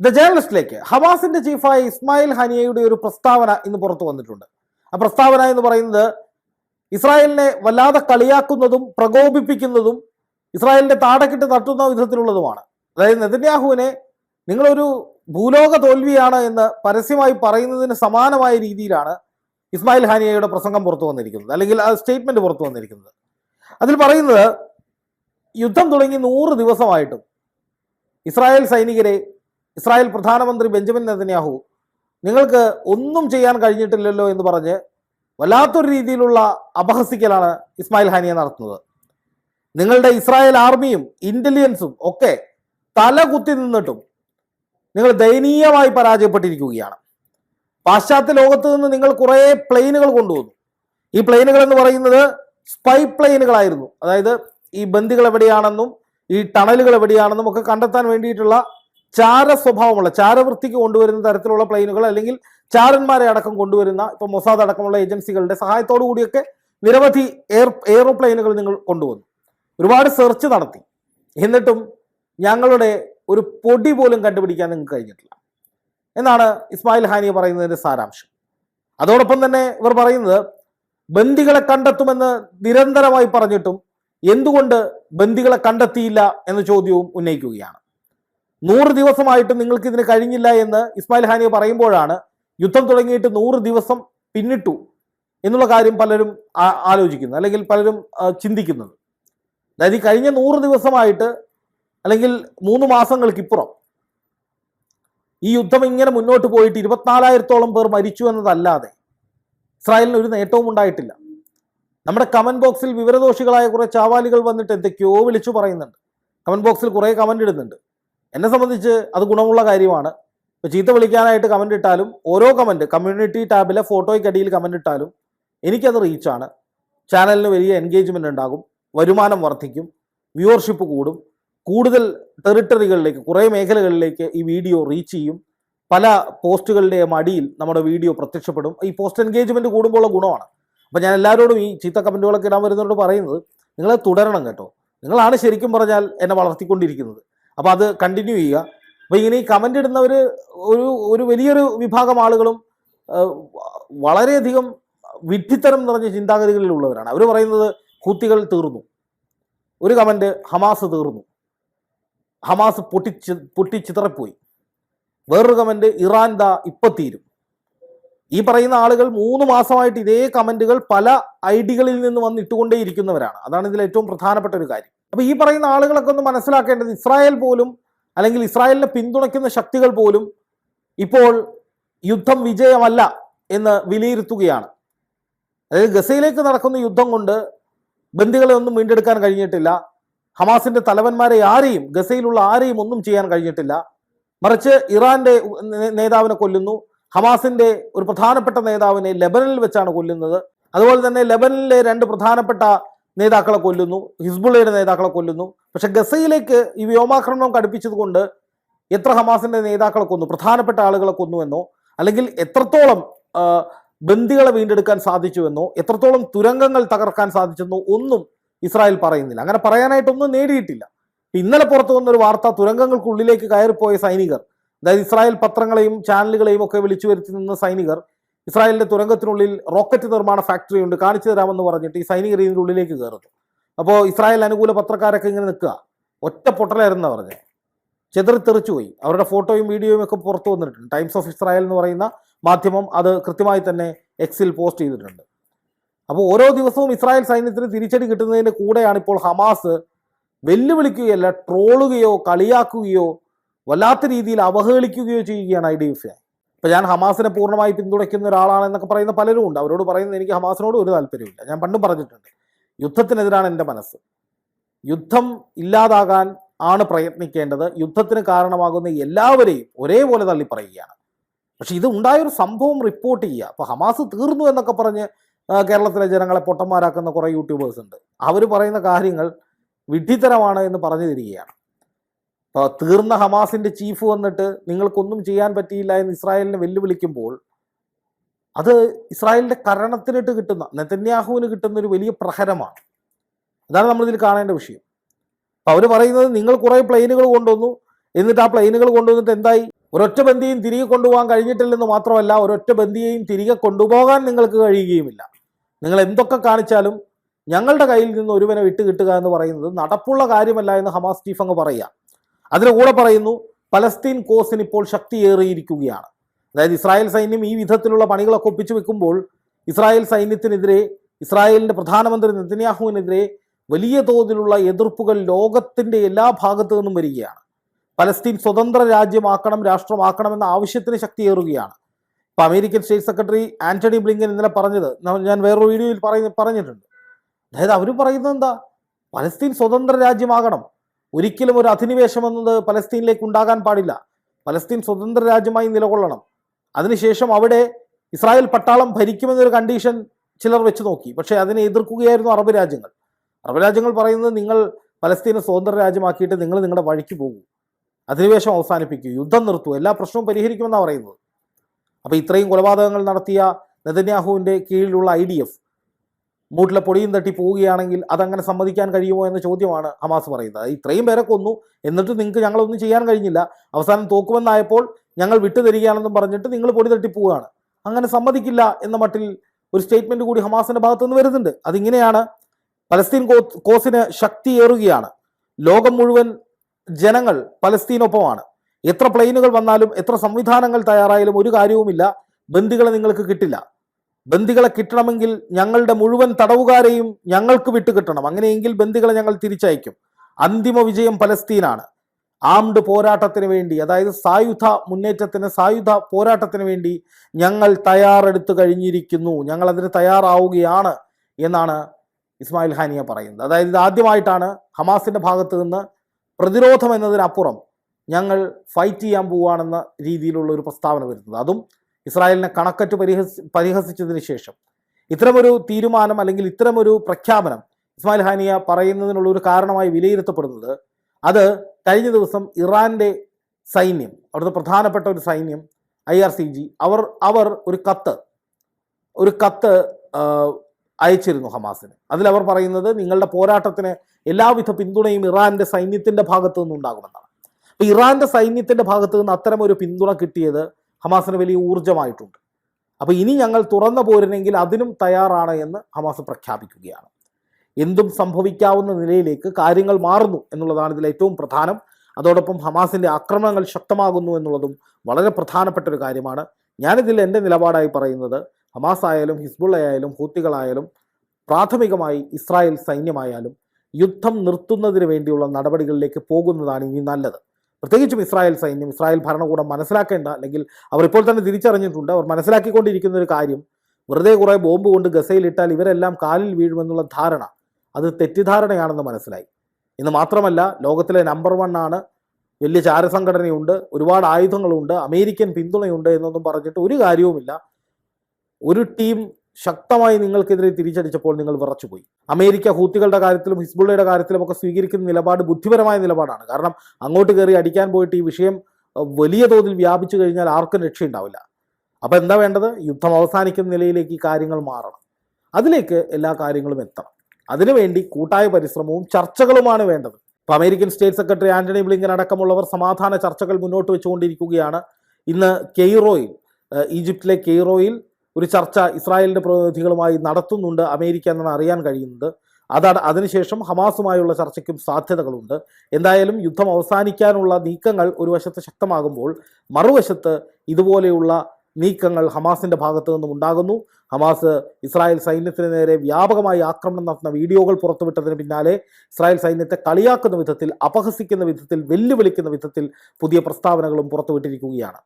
The ജേർണലിസ്റ്റിലേക്ക് ഹവാസിന്റെ ചീഫായ Ismail ഹനിയയുടെ ഒരു പ്രസ്താവന ഇന്ന് പുറത്തു വന്നിട്ടുണ്ട്. ആ പ്രസ്താവന എന്ന് പറയുന്നത് ഇസ്രായേലിനെ വല്ലാതെ കളിയാക്കുന്നതും പ്രകോപിപ്പിക്കുന്നതും ഇസ്രായേലിന്റെ താടക്കിട്ട് തട്ടുന്ന വിധത്തിലുള്ളതുമാണ്. അതായത് നെതന്യാഹുവിനെ നിങ്ങളൊരു ഭൂലോക തോൽവിയാണ് എന്ന് പരസ്യമായി പറയുന്നതിന് സമാനമായ രീതിയിലാണ് ഇസ്മായിൽ ഹാനിയയുടെ പ്രസംഗം പുറത്തു വന്നിരിക്കുന്നത് അല്ലെങ്കിൽ ആ സ്റ്റേറ്റ്മെന്റ് പുറത്തു വന്നിരിക്കുന്നത്. അതിൽ പറയുന്നത് യുദ്ധം തുടങ്ങി നൂറ് ദിവസമായിട്ടും ഇസ്രായേൽ സൈനികരെ ഇസ്രായേൽ പ്രധാനമന്ത്രി ബെഞ്ചമിൻ നെതന്യാഹു നിങ്ങൾക്ക് ഒന്നും ചെയ്യാൻ കഴിഞ്ഞിട്ടില്ലല്ലോ എന്ന് പറഞ്ഞ് വല്ലാത്തൊരു രീതിയിലുള്ള അപഹസിക്കലാണ് ഇസ്മായിൽ ഹാനിയ നടത്തുന്നത്. നിങ്ങളുടെ ഇസ്രായേൽ ആർമിയും ഇന്റലിജൻസും ഒക്കെ തല കുത്തി നിന്നിട്ടും നിങ്ങൾ ദയനീയമായി പരാജയപ്പെട്ടിരിക്കുകയാണ്. പാശ്ചാത്യ ലോകത്ത് നിന്ന് നിങ്ങൾ കുറേ പ്ലെയിനുകൾ കൊണ്ടുവന്നു. ഈ പ്ലെയിനുകൾ എന്ന് പറയുന്നത് സ്പൈ പ്ലെയിനുകളായിരുന്നു. അതായത് ഈ ബന്ദികൾ എവിടെയാണെന്നും ഈ ടണലുകൾ എവിടെയാണെന്നും ഒക്കെ കണ്ടെത്താൻ വേണ്ടിയിട്ടുള്ള ചാര സ്വഭാവമുള്ള ചാരവൃത്തിക്ക് കൊണ്ടുവരുന്ന തരത്തിലുള്ള പ്ലെയിനുകൾ അല്ലെങ്കിൽ ചാരന്മാരെ അടക്കം കൊണ്ടുവരുന്ന ഇപ്പൊ മൊസാദ് അടക്കമുള്ള ഏജൻസികളുടെ സഹായത്തോടു കൂടിയൊക്കെ നിരവധി എയർ എയറോപ്ലെയിനുകൾ നിങ്ങൾ കൊണ്ടുവന്നു. ഒരുപാട് സെർച്ച് നടത്തി. എന്നിട്ടും ഞങ്ങളുടെ ഒരു പൊടി പോലും കണ്ടുപിടിക്കാൻ നിങ്ങൾക്ക് കഴിഞ്ഞിട്ടില്ല. എന്നാണ് ഇസ്മായിൽ ഹാനി പറയുന്നതിന്റെ സാരാംശം. അതോടൊപ്പം തന്നെ ഇവർ പറയുന്നത് ബന്ദികളെ കണ്ടെത്തുമെന്ന് നിരന്തരമായി പറഞ്ഞിട്ടും എന്തുകൊണ്ട് ബന്ദികളെ കണ്ടെത്തിയില്ല എന്ന ചോദ്യവും ഉന്നയിക്കുകയാണ്. നൂറ് ദിവസമായിട്ട് നിങ്ങൾക്ക് ഇതിന് കഴിഞ്ഞില്ല എന്ന് ഇസ്മായിൽ ഹാനിയ പറയുമ്പോഴാണ് യുദ്ധം തുടങ്ങിയിട്ട് നൂറ് ദിവസം പിന്നിട്ടു എന്നുള്ള കാര്യം പലരും ആലോചിക്കുന്നത് അല്ലെങ്കിൽ പലരും ചിന്തിക്കുന്നത്. അതായത് ഈ കഴിഞ്ഞ നൂറ് ദിവസമായിട്ട് അല്ലെങ്കിൽ മൂന്ന് മാസങ്ങൾക്കിപ്പുറം ഈ യുദ്ധം ഇങ്ങനെ മുന്നോട്ട് പോയിട്ട് ഇരുപത്തിനാലായിരത്തോളം പേർ മരിച്ചു എന്നതല്ലാതെ ഇസ്രായേലിന് ഒരു നേട്ടവും ഉണ്ടായിട്ടില്ല. നമ്മുടെ കമന്റ് ബോക്സിൽ വിവരദോഷികളായ കുറെ ചാവാലികൾ വന്നിട്ട് എന്തൊക്കെയോ വിളിച്ചു പറയുന്നുണ്ട്. കമന്റ് ബോക്സിൽ കുറേ കമന്റ് ഇടുന്നുണ്ട്. എന്നെ സംബന്ധിച്ച് അത് ഗുണമുള്ള കാര്യമാണ്. ഇപ്പോൾ ചീത്ത വിളിക്കാനായിട്ട് കമന്റ് ഇട്ടാലും ഓരോ കമന്റ് കമ്മ്യൂണിറ്റി ടാബിലെ ഫോട്ടോയ്ക്കടിയിൽ കമന്റ് ഇട്ടാലും എനിക്കത് റീച്ചാണ് ചാനലിന് വലിയ എൻഗേജ്മെന്റ് ഉണ്ടാകും വരുമാനം വർദ്ധിക്കും വ്യൂവർഷിപ്പ് കൂടും. കൂടുതൽ ടെറിട്ടറികളിലേക്ക് കുറേ മേഖലകളിലേക്ക് ഈ വീഡിയോ റീച്ച് ചെയ്യും. പല പോസ്റ്റുകളുടെയും അടിയിൽ നമ്മുടെ വീഡിയോ പ്രത്യക്ഷപ്പെടും. ഈ പോസ്റ്റ് എൻഗേജ്മെന്റ് കൂടുമ്പോഴുള്ള ഗുണമാണ്. അപ്പോൾ ഞാൻ എല്ലാവരോടും ഈ ചീത്ത കമന്റുകളൊക്കെ ഇടാൻ വരുന്നവരോട് പറയുന്നത് നിങ്ങൾ തുടരണം കേട്ടോ. നിങ്ങളാണ് ശരിക്കും പറഞ്ഞാൽ എന്നെ വളർത്തിക്കൊണ്ടിരിക്കുന്നത്. അപ്പോൾ അത് കണ്ടിന്യൂ ചെയ്യുക. അപ്പോൾ ഇങ്ങനെ ഈ കമന്റ് ഇടുന്നവർ ഒരു ഒരു വലിയൊരു വിഭാഗം ആളുകളും വളരെയധികം വിഡ്ഢിത്തരം നിറഞ്ഞ ചിന്താഗതികളിലുള്ളവരാണ്. അവർ പറയുന്നത് കൂത്തികൾ തീർന്നു. ഒരു കമന്റ് ഹമാസ് തീർന്നു. ഹമാസ് പൊട്ടിച്ച് പൊട്ടിച്ചിതറിപ്പോയി. വേറൊരു കമന്റ് ഇറാൻ ദാ ഇപ്പം തീരും. ഈ പറയുന്ന ആളുകൾ മൂന്ന് മാസമായിട്ട് ഇതേ കമന്റുകൾ പല ഐഡികളിൽ നിന്ന് വന്ന് ഇട്ടുകൊണ്ടേയിരിക്കുന്നവരാണ് അതാണ് ഇതിൽ ഏറ്റവും പ്രധാനപ്പെട്ട ഒരു കാര്യം. അപ്പൊ ഈ പറയുന്ന ആളുകളൊക്കെ ഒന്ന് മനസ്സിലാക്കേണ്ടത് ഇസ്രായേൽ പോലും അല്ലെങ്കിൽ ഇസ്രായേലിനെ പിന്തുണയ്ക്കുന്ന ശക്തികൾ പോലും ഇപ്പോൾ യുദ്ധം വിജയമല്ല എന്ന് വിലയിരുത്തുകയാണ്. അതായത് ഗസയിലേക്ക് നടക്കുന്ന യുദ്ധം കൊണ്ട് ബന്ദികളെ ഒന്നും വീണ്ടെടുക്കാൻ കഴിഞ്ഞിട്ടില്ല. ഹമാസിന്റെ തലവന്മാരെ ആരെയും ഗസയിലുള്ള ആരെയും ഒന്നും ചെയ്യാൻ കഴിഞ്ഞിട്ടില്ല. മറിച്ച് ഇറാന്റെ നേതാവിനെ കൊല്ലുന്നു. ഹമാസിന്റെ ഒരു പ്രധാനപ്പെട്ട നേതാവിനെ ലെബനനിൽ വെച്ചാണ് കൊല്ലുന്നത്. അതുപോലെ തന്നെ ലെബനനിലെ രണ്ട് പ്രധാനപ്പെട്ട നേതാക്കളെ കൊല്ലുന്നു. ഹിസ്ബുള്ളയുടെ നേതാക്കളെ കൊല്ലുന്നു. പക്ഷെ ഗസയിലേക്ക് ഈ വ്യോമാക്രമണം കടുപ്പിച്ചതുകൊണ്ട് എത്ര ഹമാസിന്റെ നേതാക്കളെ കൊന്നു പ്രധാനപ്പെട്ട ആളുകളെ കൊന്നുവെന്നോ അല്ലെങ്കിൽ എത്രത്തോളം ബന്ദികളെ വീണ്ടെടുക്കാൻ സാധിച്ചുവെന്നോ എത്രത്തോളം തുരങ്കങ്ങൾ തകർക്കാൻ സാധിച്ചെന്നോ ഒന്നും ഇസ്രായേൽ പറയുന്നില്ല. അങ്ങനെ പറയാനായിട്ടൊന്നും നേടിയിട്ടില്ല. ഇന്നലെ പുറത്തു വന്നൊരു വാർത്ത തുരങ്കങ്ങൾക്കുള്ളിലേക്ക് കയറിപ്പോയ സൈനികർ അതായത് ഇസ്രായേൽ പത്രങ്ങളെയും ചാനലുകളെയും ഒക്കെ വിളിച്ചു വരുത്തി നിന്ന സൈനികർ ഇസ്രായേലിന്റെ തുരങ്കത്തിനുള്ളിൽ റോക്കറ്റ് നിർമ്മാണ ഫാക്ടറി ഉണ്ട് കാണിച്ചു തരാമെന്ന് പറഞ്ഞിട്ട് ഈ സൈനികർ ഇതിന്റെ ഉള്ളിലേക്ക് കയറുന്നു. അപ്പോൾ ഇസ്രായേൽ അനുകൂല പത്രക്കാരൊക്കെ ഇങ്ങനെ നിൽക്കുക. ഒറ്റ പൊട്ടലായിരുന്ന പറഞ്ഞത് ചെതറിത്തെറിച്ചു പോയി. അവരുടെ ഫോട്ടോയും വീഡിയോയും ഒക്കെ പുറത്തു വന്നിട്ടുണ്ട്. ടൈംസ് ഓഫ് ഇസ്രായേൽ എന്ന് പറയുന്ന മാധ്യമം അത് കൃത്യമായി തന്നെ എക്സിൽ പോസ്റ്റ് ചെയ്തിട്ടുണ്ട്. അപ്പോൾ ഓരോ ദിവസവും ഇസ്രായേൽ സൈന്യത്തിന് തിരിച്ചടി കിട്ടുന്നതിന് കൂടെയാണ് ഇപ്പോൾ ഹമാസ് വെല്ലുവിളിക്കുകയല്ല ട്രോളുകയോ കളിയാക്കുകയോ വല്ലാത്ത രീതിയിൽ അവഹേളിക്കുകയോ ചെയ്യുകയാണ് ഐ ഡി എഫ് ഇപ്പം ഞാൻ ഹമാസിനെ പൂർണമായി പിന്തുണയ്ക്കുന്ന ഒരാളാണെന്നൊക്കെ പറയുന്ന പലരും ഉണ്ട്. അവരോട് പറയുന്നത് എനിക്ക് ഹമാസിനോട് ഒരു താല്പര്യമില്ല ഞാൻ പണ്ടും പറഞ്ഞിട്ടുണ്ട് യുദ്ധത്തിനെതിരാണ് എന്റെ മനസ്സ്. യുദ്ധം ഇല്ലാതാകാൻ ആണ് പ്രയത്നിക്കേണ്ടത്. യുദ്ധത്തിന് കാരണമാകുന്ന എല്ലാവരെയും ഒരേപോലെ തള്ളി പറയുകയാണ്. പക്ഷെ ഇത് ഉണ്ടായൊരു സംഭവം റിപ്പോർട്ട് ചെയ്യുക. അപ്പോൾ ഹമാസ് തീർന്നു എന്നൊക്കെ പറഞ്ഞ് കേരളത്തിലെ ജനങ്ങളെ പൊട്ടന്മാരാക്കുന്ന കുറേ യൂട്യൂബേഴ്സ് ഉണ്ട്. അവർ പറയുന്ന കാര്യങ്ങൾ വിഡ്ഢിത്തരമാണ് എന്ന് പറഞ്ഞു തരികയാണ് തീർന്ന ഹമാസിന്റെ ചീഫ് വന്നിട്ട് നിങ്ങൾക്കൊന്നും ചെയ്യാൻ പറ്റിയില്ല എന്ന് ഇസ്രായേലിനെ വെല്ലുവിളിക്കുമ്പോൾ അത് ഇസ്രായേലിന്റെ കരണത്തിനിട്ട് കിട്ടുന്ന നെതന്യാഹുവിന് കിട്ടുന്ന ഒരു വലിയ പ്രഹരമാണ്. അതാണ് നമ്മളിതിൽ കാണേണ്ട വിഷയം. അപ്പോൾ അവർ പറയുന്നത് നിങ്ങൾ കുറേ പ്ലെയിനുകൾ കൊണ്ടുവന്നു എന്നിട്ട് ആ പ്ലെയിനുകൾ കൊണ്ടുവന്നിട്ട് എന്തായി? ഒരൊറ്റ ബന്ധിയും തിരികെ കൊണ്ടുപോകാൻ കഴിഞ്ഞിട്ടില്ലെന്ന് മാത്രമല്ല ഒരൊറ്റ ബന്ധിയെയും തിരികെ കൊണ്ടുപോകാൻ നിങ്ങൾക്ക് കഴിയുകയുമില്ല. നിങ്ങൾ എന്തൊക്കെ കാണിച്ചാലും ഞങ്ങളുടെ കയ്യിൽ നിന്ന് ഒരുവനെ വിട്ടുകിട്ടുക എന്ന് പറയുന്നത് നടപ്പുള്ള കാര്യമല്ല എന്ന് ഹമാസ് ചീഫ് അങ്ങ് പറയുക. അതിന് കൂടെ പറയുന്നു പലസ്തീൻ കോസിന് ഇപ്പോൾ ശക്തിയേറിയിരിക്കുകയാണ്. അതായത് ഇസ്രായേൽ സൈന്യം ഈ വിധത്തിലുള്ള പണികളൊക്കെ ഒപ്പിച്ചു വെക്കുമ്പോൾ ഇസ്രായേൽ സൈന്യത്തിനെതിരെ ഇസ്രായേലിന്റെ പ്രധാനമന്ത്രി നെതന്യാഹുവിനെതിരെ വലിയ തോതിലുള്ള എതിർപ്പുകൾ ലോകത്തിന്റെ എല്ലാ ഭാഗത്തു നിന്നും വരികയാണ്. പലസ്തീൻ സ്വതന്ത്ര രാജ്യമാക്കണം രാഷ്ട്രമാക്കണം എന്ന ആവശ്യത്തിന് ശക്തിയേറുകയാണ്. ഇപ്പൊ American state secretary Antony Blinken ഇന്നലെ പറഞ്ഞത് ഞാൻ വേറൊരു വീഡിയോയിൽ പറഞ്ഞിട്ടുണ്ട്. അതായത് അവർ പറയുന്നത് എന്താ? പലസ്തീൻ സ്വതന്ത്ര രാജ്യമാകണം. ഒരിക്കലും ഒരു അധിനിവേശം എന്നത് പലസ്തീനിലേക്ക് ഉണ്ടാകാൻ പാടില്ല. പലസ്തീൻ സ്വതന്ത്ര രാജ്യമായി നിലകൊള്ളണം. അതിനുശേഷം അവിടെ ഇസ്രായേൽ പട്ടാളം ഭരിക്കുമെന്നൊരു കണ്ടീഷൻ ചിലർ വെച്ച് നോക്കി. പക്ഷേ അതിനെ എതിർക്കുകയായിരുന്നു അറബ് രാജ്യങ്ങൾ. അറബ് രാജ്യങ്ങൾ പറയുന്നത് നിങ്ങൾ പലസ്തീനെ സ്വതന്ത്ര രാജ്യമാക്കിയിട്ട് നിങ്ങൾ നിങ്ങളുടെ വഴിക്ക് പോകൂ. അധിനിവേശം അവസാനിപ്പിക്കൂ. യുദ്ധം നിർത്തൂ. എല്ലാ പ്രശ്നവും പരിഹരിക്കുമെന്നാണ് പറയുന്നത്. അപ്പോൾ ഇത്രയും കൊലപാതകങ്ങൾ നടത്തിയ നെതന്യാഹുവിന്റെ കീഴിലുള്ള ഐ മൂട്ടിലെ പൊടിയും തട്ടി പോവുകയാണെങ്കിൽ അതങ്ങനെ സമ്മതിക്കാൻ കഴിയുമോ എന്ന ചോദ്യമാണ് ഹമാസ് പറയുന്നത്. ഇത്രയും പേരെ കൊന്നു. എന്നിട്ട് നിങ്ങൾക്ക് ഞങ്ങളൊന്നും ചെയ്യാൻ കഴിഞ്ഞില്ല. അവസാനം തോക്കുമെന്നായപ്പോൾ ഞങ്ങൾ വിട്ടുതരികയാണെന്നും പറഞ്ഞിട്ട് നിങ്ങൾ പൊടി തട്ടി പോവുകയാണ്. അങ്ങനെ സമ്മതിക്കില്ല എന്ന മട്ടിൽ ഒരു സ്റ്റേറ്റ്മെന്റ് കൂടി ഹമാസിന്റെ ഭാഗത്തുനിന്ന് വരുന്നുണ്ട്. അതിങ്ങനെയാണ് പലസ്തീൻ കോസിന് ശക്തിയേറുകയാണ്. ലോകം മുഴുവൻ ജനങ്ങൾ പലസ്തീനൊപ്പമാണ്. എത്ര പ്ലെയിനുകൾ വന്നാലും എത്ര സംവിധാനങ്ങൾ തയ്യാറായാലും ഒരു കാര്യവുമില്ല. ബന്ദികളെ നിങ്ങൾക്ക് കിട്ടില്ല. ബന്ദികളെ കിട്ടണമെങ്കിൽ ഞങ്ങളുടെ മുഴുവൻ തടവുകാരെയും ഞങ്ങൾക്ക് വിട്ടു കിട്ടണം. അങ്ങനെയെങ്കിൽ ബന്ദികളെ ഞങ്ങൾ തിരിച്ചയക്കും. അന്തിമ വിജയം പലസ്തീനാണ്. ആംഡ് പോരാട്ടത്തിന് വേണ്ടി അതായത് സായുധ മുന്നേറ്റത്തിന് സായുധ പോരാട്ടത്തിന് വേണ്ടി ഞങ്ങൾ തയ്യാറെടുത്തു കഴിഞ്ഞിരിക്കുന്നു. ഞങ്ങൾ അതിന് തയ്യാറാവുകയാണ് എന്നാണ് ഇസ്മായിൽ ഹാനിയ പറയുന്നത്. അതായത് ആദ്യമായിട്ടാണ് ഹമാസിന്റെ ഭാഗത്ത് നിന്ന് പ്രതിരോധം എന്നതിനപ്പുറം ഞങ്ങൾ ഫൈറ്റ് ചെയ്യാൻ പോവുകയാണെന്ന രീതിയിലുള്ള ഒരു പ്രസ്താവന വരുന്നത്. അതും ഇസ്രായേലിനെ കണക്കറ്റ് പരിഹസി പരിഹസിച്ചതിന് ശേഷം ഇത്തരമൊരു തീരുമാനം അല്ലെങ്കിൽ ഇത്തരമൊരു പ്രഖ്യാപനം ഇസ്മായിൽ ഹാനിയ പറയുന്നതിനുള്ള ഒരു കാരണമായി വിലയിരുത്തപ്പെടുന്നത് അത് കഴിഞ്ഞ ദിവസം ഇറാന്റെ സൈന്യം അവിടുത്തെ പ്രധാനപ്പെട്ട ഒരു സൈന്യം ഐ ആർ സി ജി അവർ അവർ ഒരു കത്ത് ഒരു കത്ത് അയച്ചിരുന്നു ഹമാസിന്. അതിലവർ പറയുന്നത് നിങ്ങളുടെ പോരാട്ടത്തിന് എല്ലാവിധ പിന്തുണയും ഇറാന്റെ സൈന്യത്തിന്റെ ഭാഗത്തു നിന്നുണ്ടാകുമെന്നാണ് ഉണ്ടാകുമെന്നാണ് ഇറാന്റെ സൈന്യത്തിന്റെ ഭാഗത്തു നിന്ന് അത്തരം ഒരു പിന്തുണ കിട്ടിയത് ഹമാസിന് വലിയ ഊർജമായിട്ടുണ്ട്. അപ്പോൾ ഇനി ഞങ്ങൾ തുറന്ന പോരുന്നെങ്കിൽ അതിനും തയ്യാറാണ് എന്ന് ഹമാസ് പ്രഖ്യാപിക്കുകയാണ്. എന്തും സംഭവിക്കാവുന്ന നിലയിലേക്ക് കാര്യങ്ങൾ മാറുന്നു എന്നുള്ളതാണ് ഇതിൽ ഏറ്റവും പ്രധാനം. അതോടൊപ്പം ഹമാസിന്റെ ആക്രമണങ്ങൾ ശക്തമാകുന്നു എന്നുള്ളതും വളരെ പ്രധാനപ്പെട്ട ഒരു കാര്യമാണ്. ഞാനിതിൽ എന്റെ നിലപാടായി പറയുന്നത് ഹമാസ് ആയാലും ഹിസ്ബുള്ള ആയാലും ഹൂത്തികളായാലും പ്രാഥമികമായി ഇസ്രായേൽ സൈന്യമായാലും യുദ്ധം നിർത്തുന്നതിന് വേണ്ടിയുള്ള നടപടികളിലേക്ക് പോകുന്നതാണ് ഇനി നല്ലത്. പ്രത്യേകിച്ചും ഇസ്രായേൽ സൈന്യം ഇസ്രായേൽ ഭരണകൂടം മനസ്സിലാക്കേണ്ട അല്ലെങ്കിൽ അവർ ഇപ്പോൾ തന്നെ തിരിച്ചറിഞ്ഞിട്ടുണ്ട്. അവർ മനസ്സിലാക്കിക്കൊണ്ടിരിക്കുന്ന ഒരു കാര്യം വെറുതെ കുറേ ബോംബ് കൊണ്ട് ഗസയിലിട്ടാൽ ഇവരെല്ലാം കാലിൽ വീഴുമെന്നുള്ള ധാരണ അത് തെറ്റിദ്ധാരണയാണെന്ന് മനസ്സിലായി. ഇന്ന് മാത്രമല്ല ലോകത്തിലെ നമ്പർ വൺ ആണ്. വലിയ ചാരസംഘടനയുണ്ട് ഒരുപാട് ആയുധങ്ങളുണ്ട് അമേരിക്കൻ പിന്തുണയുണ്ട് എന്നൊന്നും പറഞ്ഞിട്ട് ഒരു കാര്യവുമില്ല. ഒരു ടീം ശക്തമായി നിങ്ങൾക്കെതിരെ തിരിച്ചടിച്ചപ്പോൾ നിങ്ങൾ വിറച്ചുപോയി. അമേരിക്ക ഹൂത്തികളുടെ കാര്യത്തിലും ഹിസ്ബുള്ളയുടെ കാര്യത്തിലും ഒക്കെ സ്വീകരിക്കുന്ന നിലപാട് ബുദ്ധിപരമായ നിലപാടാണ്. കാരണം അങ്ങോട്ട് കയറി അടിക്കാൻ പോയിട്ട് ഈ വിഷയം വലിയ തോതിൽ വ്യാപിച്ചു കഴിഞ്ഞാൽ ആർക്കും രക്ഷയുണ്ടാവില്ല. അപ്പോൾ എന്താ വേണ്ടത്? യുദ്ധം അവസാനിക്കുന്ന നിലയിലേക്ക് ഈ കാര്യങ്ങൾ മാറണം. അതിലേക്ക് എല്ലാ കാര്യങ്ങളും എത്തണം. അതിനുവേണ്ടി കൂട്ടായ പരിശ്രമവും ചർച്ചകളുമാണ് വേണ്ടത്. ഇപ്പൊ American state secretary Antony Blinken അടക്കമുള്ളവർ സമാധാന ചർച്ചകൾ മുന്നോട്ട് വെച്ചുകൊണ്ടിരിക്കുകയാണ്. ഇന്ന് കെയ്റോയിൽ ഈജിപ്തിലെ കെയ്റോയിൽ ഒരു ചർച്ച ഇസ്രായേലിന്റെ പ്രതിനിധികളുമായി നടത്തുന്നുണ്ട് അമേരിക്ക എന്നാണ് അറിയാൻ കഴിയുന്നത്. അതാണ് അതിനുശേഷം ഹമാസുമായുള്ള ചർച്ചയ്ക്കും സാധ്യതകളുണ്ട്. എന്തായാലും യുദ്ധം അവസാനിക്കാനുള്ള നീക്കങ്ങൾ ഒരു വശത്ത് ശക്തമാകുമ്പോൾ മറുവശത്ത് ഇതുപോലെയുള്ള നീക്കങ്ങൾ ഹമാസിന്റെ ഭാഗത്തു നിന്നും ഉണ്ടാകുന്നു. ഹമാസ് ഇസ്രായേൽ സൈന്യത്തിന് നേരെ വ്യാപകമായി ആക്രമണം നടത്തുന്ന വീഡിയോകൾ പുറത്തുവിട്ടതിന് പിന്നാലെ ഇസ്രായേൽ സൈന്യത്തെ കളിയാക്കുന്ന വിധത്തിൽ അപഹസിക്കുന്ന വിധത്തിൽ വെല്ലുവിളിക്കുന്ന വിധത്തിൽ പുതിയ പ്രസ്താവനകളും പുറത്തുവിട്ടിരിക്കുകയാണ്.